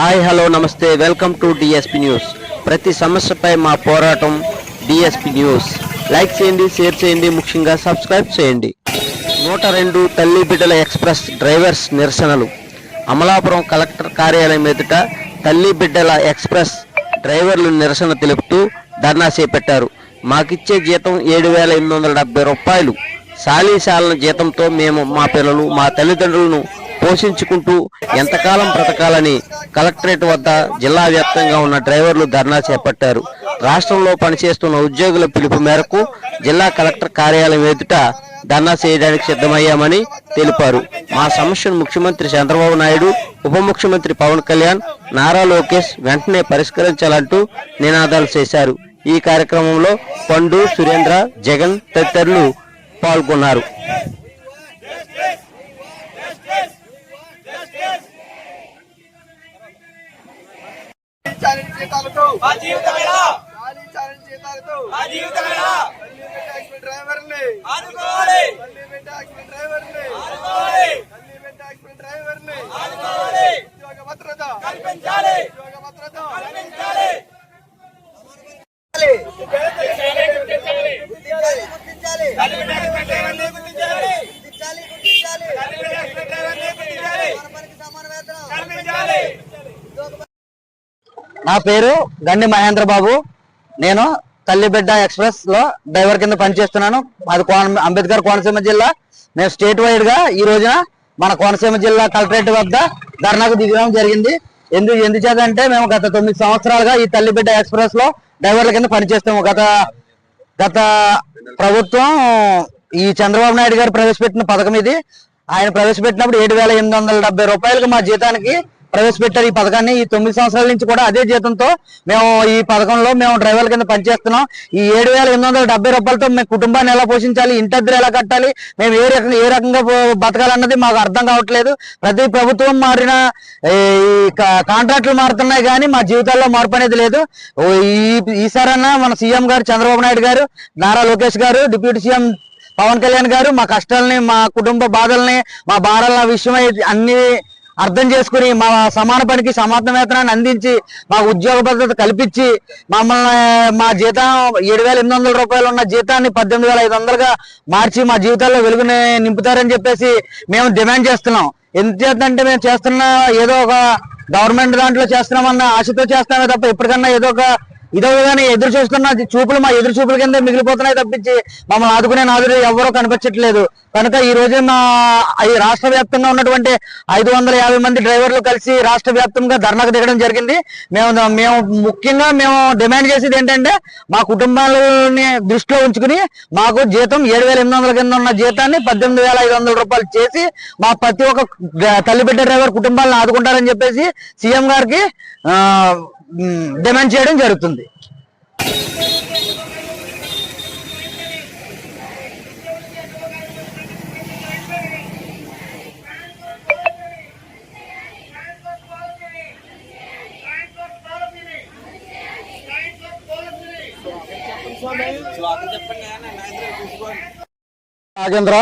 Hi hello నమస్తే welcome to DSP news ప్రతి సమస్యపై మా పోరాటం డిఎస్పి న్యూస్ లైక్ చేయండి షేర్ చేయండి ముఖ్యంగా సబ్స్క్రైబ్ చేయండి. నూట రెండు తల్లి బిడ్డల ఎక్స్ప్రెస్ డ్రైవర్స్ నిరసనలు. అమలాపురం కలెక్టర్ కార్యాలయం ఎదుట తల్లి బిడ్డల ఎక్స్ప్రెస్ డ్రైవర్లు నిరసన తెలుపుతూ ధర్నా చేపట్టారు. మాకిచ్చే జీతం ఏడు వేల ఎనిమిది వందల డెబ్బై రూపాయలు. సాలీసాలన జీతంతో మేము మా పిల్లలు మా తల్లిదండ్రులను పోషించుకుంటూ ఎంతకాలం బ్రతకాలని కలెక్టరేట్ వద్ద జిల్లా వ్యాప్తంగా ఉన్న డ్రైవర్లు ధర్నా చేపట్టారు. రాష్ట్రంలో పనిచేస్తున్న ఉద్యోగుల పిలుపు మేరకు జిల్లా కలెక్టర్ కార్యాలయం ఎదుట ధర్నా చేయడానికి సిద్ధమయ్యామని తెలిపారు. మా సమస్యను ముఖ్యమంత్రి చంద్రబాబు నాయుడు ఉప ముఖ్యమంత్రి పవన్ కళ్యాణ్ నారా లోకేష్ వెంటనే పరిష్కరించాలంటూ నినాదాలు చేశారు. ఈ కార్యక్రమంలో పండు సురేంద్ర జగన్ తదితరులు పాల్గొన్నారు ఛాలెంజ్ జీతాలతో మా జీవితమేనా? ఖాళీ ఛాలెంజ్ జీతాలతో మా జీవితమేనా? బిడ్డ యాక్సిడెంట్ డ్రైవర్ని. ఆదుకోవాలి యాక్సిడెంట్ డ్రైవర్ని ఆదుకోవాలి తల్లి బిడ్డ యాక్సిడెంట్ డ్రైవర్ని ఆదుకోవాలి ఉద్యోగ భద్రత కల్పించాలి ఉద్యోగ భద్రత కల్పించాలి గుర్తించాలి గుర్తించాలి తల్లి బిడ్డ యాక్సిడెంట్ డ్రైవర్ని గుర్తించాలి గుర్తించాలి గుర్తించాలి తల్లి బిడ్డ యాక్సిడెంట్ డ్రైవర్ని గుర్తించాలి పనికి సమాన వేతనం కల్పించాలి నా పేరు గండి మహేంద్ర బాబు. నేను తల్లిబిడ్డ ఎక్స్ప్రెస్లో డ్రైవర్ కింద పనిచేస్తున్నాను. అది కోన అంబేద్కర్ కోనసీమ జిల్లా. నేను స్టేట్ వైడ్గా ఈ రోజున మన కోనసీమ జిల్లా కలెక్టరేట్ వద్ద ధర్నాకు దిగడం జరిగింది. ఎందు ఎందుచేతంటే మేము గత తొమ్మిది సంవత్సరాలుగా ఈ తల్లిబిడ్డ ఎక్స్ప్రెస్లో డ్రైవర్ల కింద పనిచేస్తాము. గత గత ప్రభుత్వం ఈ చంద్రబాబు నాయుడు గారు ప్రవేశపెట్టిన పథకం ఇది. ఆయన ప్రవేశపెట్టినప్పుడు ఏడు వేల ఎనిమిది వందల రూపాయలకు మా జీతానికి ప్రవేశపెట్టారు ఈ పథకాన్ని. ఈ తొమ్మిది సంవత్సరాల నుంచి కూడా అదే జీతంతో మేము ఈ పథకంలో మేము డ్రైవర్ల కింద పనిచేస్తున్నాం. ఈ ఏడు వేల ఎనిమిది వందల డెబ్బై రూపాయలతో మేము కుటుంబాన్ని ఎలా పోషించాలి ఇంటద్దరు ఎలా కట్టాలి మేము ఏ రకంగా ఏ రకంగా బతకాలన్నది మాకు అర్థం కావట్లేదు. ప్రతి ప్రభుత్వం మారిన ఈ కా- కాంట్రాక్టులు మారుతున్నాయి కానీ మా జీవితాల్లో మార్పు అనేది లేదు. ఈ ఈసారన్నా మన సీఎం గారు చంద్రబాబు నాయుడు గారు నారా లోకేష్ గారు డిప్యూటీ సీఎం పవన్ కళ్యాణ్ గారు మా కష్టాలని మా కుటుంబ బాధల్ని మా భారాల విషయమై అన్ని అర్థం చేసుకుని మా సమాన పనికి సమాన వేతనాన్ని అందించి మాకు ఉద్యోగ భద్రత కల్పించి మమ్మల్ని మా జీతం ఏడు వేల ఎనిమిది వందల రూపాయలు ఉన్న జీతాన్ని పద్దెనిమిది వేల ఐదు వందలుగా మార్చి మా జీవితాల్లో వెలుగుని నింపుతారని చెప్పేసి మేము డిమాండ్ చేస్తున్నాం. ఎందుచేతంటే మేము చేస్తున్న ఏదో ఒక గవర్నమెంట్ దాంట్లో చేస్తున్నామన్న ఆశతో చేస్తామే తప్ప ఎప్పటికన్నా ఏదో ఒక ఇదో కానీ ఎదురు చూస్తున్న చూపులు మా ఎదురు చూపుల కింద మిగిలిపోతున్నాయి తప్పించి మమ్మల్ని ఆదుకునే నాదురు ఎవరో కనిపించట్లేదు. కనుక ఈ రోజు మా రాష్ట్ర వ్యాప్తంగా ఉన్నటువంటి ఐదు వందల యాభై మంది డ్రైవర్లు కలిసి రాష్ట్ర వ్యాప్తంగా ధర్నాకు దిగడం జరిగింది. మేము మేము ముఖ్యంగా మేము డిమాండ్ చేసేది ఏంటంటే మా కుటుంబాలని దృష్టిలో ఉంచుకుని మాకు జీతం ఏడు వేల ఎనిమిది వందల కింద ఉన్న జీతాన్ని పద్దెనిమిది వేల ఐదు వందల రూపాయలు చేసి మా ప్రతి ఒక్క డ- తల్లిబిడ్డ డ్రైవర్ కుటుంబాలను ఆదుకుంటారని చెప్పేసి సీఎం గారికి డిమాండ్ చేయడం జరుగుతుంది. నాగేంద్ర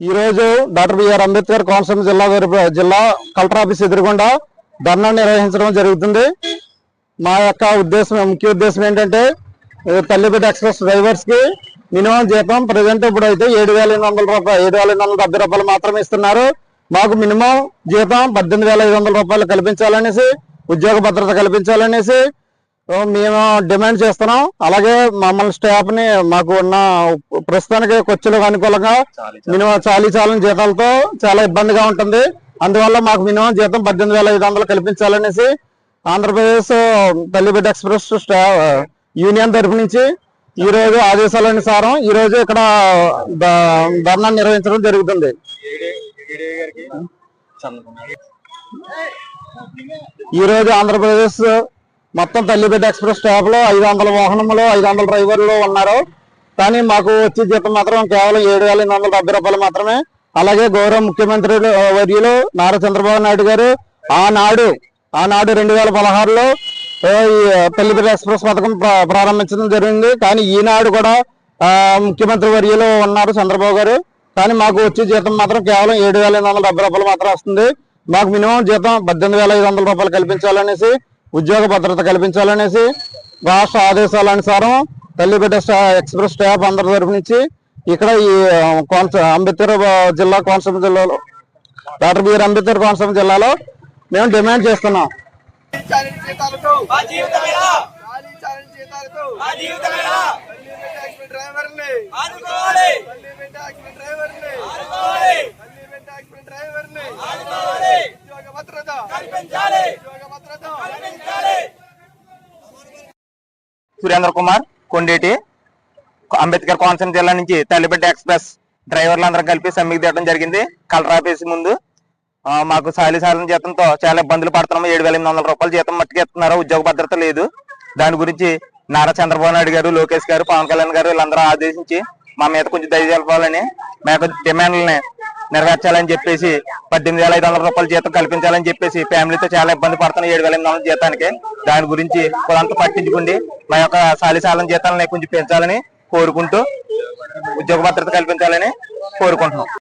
ఈ రోజు డాక్టర్ బిఆర్ అంబేద్కర్ కోనసీమ జిల్లా జిల్లా కలెక్టర్ ఆఫీస్ ఎదురుగుండా ధర్నా నిర్వహించడం జరుగుతుంది. మా యొక్క ఉద్దేశం ముఖ్య ఉద్దేశం ఏంటంటే తల్లిబిడ్డ ఎక్స్ప్రెస్ డ్రైవర్స్కి మినిమం జీతం ప్రజెంట్ ఇప్పుడు అయితే ఏడు వేల ఎనిమిది వందల రూపాయలు ఏడు వేల ఎనిమిది వందల డెబ్బై రూపాయలు మాత్రమే ఇస్తున్నారు. మాకు మినిమం జీతం పద్దెనిమిది వేల ఐదు వందల రూపాయలు కల్పించాలనేసి ఉద్యోగ భద్రత కల్పించాలనేసి మేము డిమాండ్ చేస్తున్నాం. అలాగే మమ్మల్ని స్టాఫ్ని మాకు ఉన్న ప్రస్తుతానికి ఖర్చులకు అనుకూలంగా మినిమం చాలీ చాలని జీతాలతో చాలా ఇబ్బందిగా ఉంటుంది. అందువల్ల మాకు మినిమం జీతం పద్దెనిమిది వేల ఐదు వందలు కల్పించాలనేసి ఆంధ్రప్రదేశ్ తల్లిబిడ్డ ఎక్స్ప్రెస్ స్టా- యూనియన్ తరఫు నుంచి ఈ రోజు ఆదేశాల అనుసారం ఈ రోజు ఇక్కడ ధర్నా నిర్వహించడం జరుగుతుంది. ఈ రోజు ఆంధ్రప్రదేశ్ మొత్తం తల్లిబిడ్డ ఎక్స్ప్రెస్ స్టాఫ్లో ఐదు వందల వాహనములు ఐదు వందల డ్రైవర్లు ఉన్నారు. కానీ మాకు వచ్చే జీతం మాత్రం కేవలం ఏడు వేల ఎనిమిది వందల డెబ్బై రూపాయలు మాత్రమే. అలాగే గౌరవ ముఖ్యమంత్రి వర్యులు నారా చంద్రబాబు నాయుడు గారు ఆనాడు ఆనాడు రెండు వేల పదహారులో ఈ తల్లిబిడ్డ ఎక్స్ప్రెస్ పథకం ప్రారంభించడం జరిగింది. కానీ ఈనాడు కూడా ముఖ్యమంత్రి వర్యలో ఉన్నారు చంద్రబాబు గారు. కానీ మాకు వచ్చే జీతం మాత్రం కేవలం ఏడు వేల ఎనిమిది వందల డెబ్బై రూపాయలు మాత్రం వస్తుంది. మాకు మినిమం జీతం పద్దెనిమిది వేల ఐదు వందల రూపాయలు కల్పించాలనేసి ఉద్యోగ భద్రత కల్పించాలనేసి రాష్ట్ర ఆదేశాల అనుసారం తల్లిబిడ్డ ఎక్స్ప్రెస్ స్టాఫ్ అందరి తరపు నుంచి ఇక్కడ ఈ ఆ, కోనసీ అంబేద్కర్ జిల్లా కోనసీమ జిల్లాలో డాక్టర్ బిఆర్ అంబేద్కర్ కోనసీమ జిల్లాలో మేము డిమాండ్ చేస్తున్నాం. సురేంద్ర కుమార్ కొండేటి అంబేద్కర్ కోనసీమ జిల్లా నుంచి తల్లిబిడ్డ ఎక్స్ప్రెస్ డ్రైవర్లు అందరం కలిపి సమ్మెకు తీయడం జరిగింది. కలెక్టర్ ఆఫీస్ ముందు మాకు సాలి సాలిన జీతంతో చాలా ఇబ్బందులు పడుతున్నాము. ఏడు వేల ఎనిమిది వందల రూపాయలు జీతం మట్టుకు ఇస్తున్నారు. ఉద్యోగ భద్రత లేదు. దాని గురించి నారా చంద్రబాబు నాయుడు గారు లోకేష్ గారు పవన్ కళ్యాణ్ గారు వీళ్ళందరూ ఆదేశించి మా మీద కొంచెం దయ తెలపాలని మాకు డిమాండ్లని నెరవేర్చాలని చెప్పేసి పద్దెనిమిది వేల ఐదు వందల రూపాయల జీతం కల్పించాలని చెప్పేసి ఫ్యామిలీతో చాలా ఇబ్బంది పడుతున్నాం. ఏడు వేల ఎనిమిది వందల జీతానికి. దాని గురించి కులంతా పట్టించుకుండి. మా యొక్క సాలిసాలం జీతాలని కొంచెం పెంచాలని కోరుకుంటూ ఉద్యోగ భద్రత కల్పించాలని కోరుకుంటున్నాం.